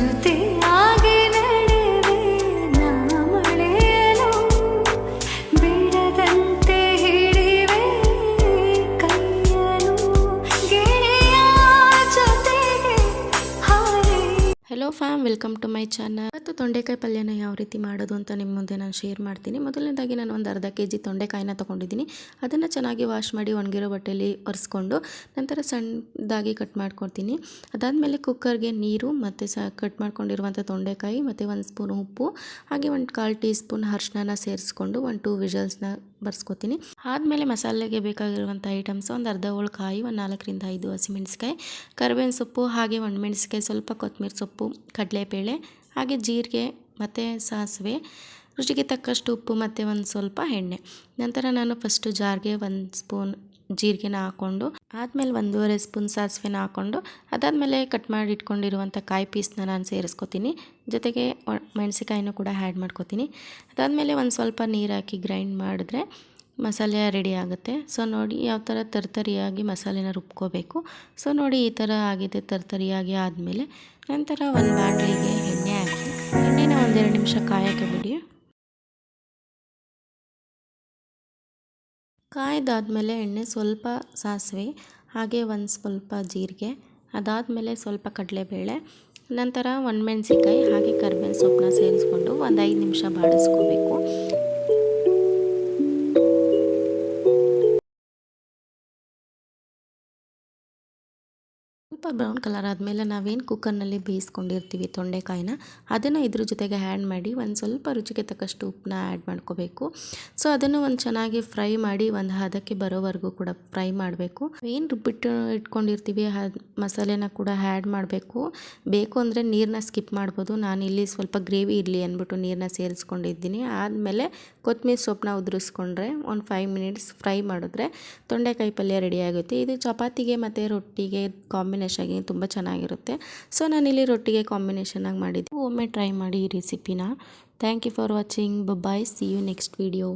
注定。hello fam welcome to my channel ಮತ್ತು ತೊಂಡೆಕಾಯಿ ಪಲ್ಯನ ಯಾವ ರೀತಿ ಮಾಡೋದು ಅಂತ ನಿಮ್ಮ ಮುಂದೆ ನಾನು ಶೇರ್ ಮಾಡ್ತೀನಿ. ಮೊದಲನೇದಾಗಿ ನಾನು ಒಂದು ಅರ್ಧ ಕೆ ಜಿ ತೊಂಡೆಕಾಯಿನ ತೊಗೊಂಡಿದ್ದೀನಿ. ಅದನ್ನು ಚೆನ್ನಾಗಿ ವಾಶ್ ಮಾಡಿ ಒಣಗಿರೋ ಬಟ್ಟೆಯಲ್ಲಿ ಒರೆಸ್ಕೊಂಡು ನಂತರ ಸಣ್ಣದಾಗಿ ಕಟ್ ಮಾಡ್ಕೊಳ್ತೀನಿ ಅದಾದಮೇಲೆ ಕುಕ್ಕರ್ಗೆ ನೀರು ಮತ್ತು ಸ ಕಟ್ ಮಾಡ್ಕೊಂಡಿರುವಂಥ ತೊಂಡೆಕಾಯಿ ಮತ್ತು ಒಂದು ಸ್ಪೂನ್ ಉಪ್ಪು, ಹಾಗೆ ಒಂದು ಕಾಲು ಟೀ ಸ್ಪೂನ್ ಅರ್ಶಿನ ಸೇರಿಸ್ಕೊಂಡು ಒಂದು ಟೂ ವಿಜಲ್ಸ್ನ ಬರ್ಸ್ಕೊತೀನಿ. ಆದಮೇಲೆ ಮಸಾಲೆಗೆ ಬೇಕಾಗಿರುವಂಥ ಐಟಮ್ಸ್ ಒಂದು ಅರ್ಧ ಹೋಳು ಕಾಯಿ, ಒಂದು ನಾಲ್ಕರಿಂದ ಐದು ಹಸಿಮೆಣಸಿಕಾಯಿ ಕರಿಬೇವಿನ ಸೊಪ್ಪು, ಹಾಗೆ ಒಣಮೆಣಸಿಕಾಯಿ ಸ್ವಲ್ಪ ಕೊತ್ತಂಬರಿ ಸೊಪ್ಪು ಕಡಲೆಬೇಳೆ, ಹಾಗೆ ಜೀರಿಗೆ ಮತ್ತು ಸಾಸಿವೆ, ರುಚಿಗೆ ತಕ್ಕಷ್ಟು ಉಪ್ಪು ಮತ್ತು ಒಂದು ಸ್ವಲ್ಪ ಎಣ್ಣೆ. ನಂತರ ನಾನು ಫಸ್ಟು ಜಾರ್ಗೆ ಒಂದು ಸ್ಪೂನ್ ಜೀರಿಗೆನ ಹಾಕ್ಕೊಂಡು, ಆದಮೇಲೆ ಒಂದೂವರೆ ಸ್ಪೂನ್ ಸಾಸಿವೆನ ಹಾಕ್ಕೊಂಡು, ಅದಾದಮೇಲೆ ಕಟ್ ಮಾಡಿ ಇಟ್ಕೊಂಡಿರುವಂಥ ಕಾಯಿ ಪೀಸ್ನ ನಾನು ಸೇರಿಸ್ಕೊತೀನಿ. ಜೊತೆಗೆ ಮೆಣಸಿಕಾಯಿನೂ ಕೂಡ ಆ್ಯಡ್ ಮಾಡ್ಕೊತೀನಿ. ಅದಾದಮೇಲೆ ಒಂದು ಸ್ವಲ್ಪ ನೀರು ಹಾಕಿ ಗ್ರೈಂಡ್ ಮಾಡಿದ್ರೆ ಮಸಾಲೆ ರೆಡಿ ಆಗುತ್ತೆ. ಸೊ ನೋಡಿ ಯಾವ ಥರ ತರ್ತರಿಯಾಗಿ ಮಸಾಲೆನ ರುಬ್ಕೋಬೇಕು. ಸೊ ನೋಡಿ ಈ ಥರ ಆಗಿದೆ ತರ್ತರಿಯಾಗಿ ಆದಮೇಲೆ ನಂತರ ಒಂದು ಬಾಣಲಿಗೆ ಎಣ್ಣೆ ಹಾಕಿ, ಎಣ್ಣೆನ ಒಂದೆರಡು ನಿಮಿಷ ಕಾಯೋಕ್ಕೆ ಬಿಡಿ. ಕಾಯ್ದಾದಮೇಲೆ ಎಣ್ಣೆ ಸ್ವಲ್ಪ ಸಾಸಿವೆ, ಹಾಗೆ ಒಂದು ಸ್ವಲ್ಪ ಜೀರಿಗೆ, ಅದಾದಮೇಲೆ ಸ್ವಲ್ಪ ಕಡಲೆಬೇಳೆ, ನಂತರ ಒಣಮೆಣ್ಸಿಕಾಯಿ ಹಾಗೆ ಕರ್ಬೇವಿನ ಸೊಪ್ಪನ್ನ ಸೇರಿಸ್ಕೊಂಡು ಒಂದು ಐದು ನಿಮಿಷ ಬಾಡಿಸ್ಕೋಬೇಕು. ಸ್ವಲ್ಪ ಬ್ರೌನ್ ಕಲರ್ ಆದಮೇಲೆ ನಾವೇನು ಕುಕ್ಕರ್ನಲ್ಲಿ ಬೇಯಿಸ್ಕೊಂಡಿರ್ತೀವಿ ತೊಂಡೆಕಾಯಿನ, ಅದನ್ನು ಇದ್ರ ಜೊತೆಗೆ ಆ್ಯಡ್ ಮಾಡಿ ಒಂದು ಸ್ವಲ್ಪ ರುಚಿಗೆ ತಕ್ಕಷ್ಟು ಉಪ್ಪನ್ನ ಆ್ಯಡ್ ಮಾಡ್ಕೋಬೇಕು. ಸೊ ಅದನ್ನು ಒಂದು ಚೆನ್ನಾಗಿ ಫ್ರೈ ಮಾಡಿ ಒಂದು ಹದಕ್ಕೆ ಬರೋವರೆಗೂ ಕೂಡ ಫ್ರೈ ಮಾಡಬೇಕು. ಏನು ರುಬ್ಬಿಟ್ಟು ಇಟ್ಕೊಂಡಿರ್ತೀವಿ ಮಸಾಲೆನ ಕೂಡ ಆ್ಯಡ್ ಮಾಡಬೇಕು. ಬೇಕು ಅಂದರೆ ನೀರನ್ನ ಸ್ಕಿಪ್ ಮಾಡ್ಬೋದು. ನಾನು ಇಲ್ಲಿ ಸ್ವಲ್ಪ ಗ್ರೇವಿ ಇರಲಿ ಅಂದ್ಬಿಟ್ಟು ನೀರನ್ನ ಸೇರಿಸ್ಕೊಂಡಿದ್ದೀನಿ. ಆದಮೇಲೆ ಕೊತ್ತಂಬರಿ ಸೊಪ್ಪನ್ನ ಉದುರಿಸ್ಕೊಂಡ್ರೆ ಒಂದು ಫೈವ್ ಮಿನಿಟ್ಸ್ ಫ್ರೈ ಮಾಡಿದ್ರೆ ತೊಂಡೆಕಾಯಿ ಪಲ್ಯ ರೆಡಿ ಆಗುತ್ತೆ. ಇದು ಚಪಾತಿಗೆ ಮತ್ತು ರೊಟ್ಟಿಗೆ ಕಾಂಬಿನೇಷನ್ಗೆ ತುಂಬ ಚೆನ್ನಾಗಿರುತ್ತೆ. ಸೊ ನಾನಿಲ್ಲಿ ರೊಟ್ಟಿಗೆ ಕಾಂಬಿನೇಷನಾಗಿ ಮಾಡಿದ್ದೆ ಒಮ್ಮೆ ಟ್ರೈ ಮಾಡಿ ಈ ರೆಸಿಪಿನ thank you for watching bye see you next video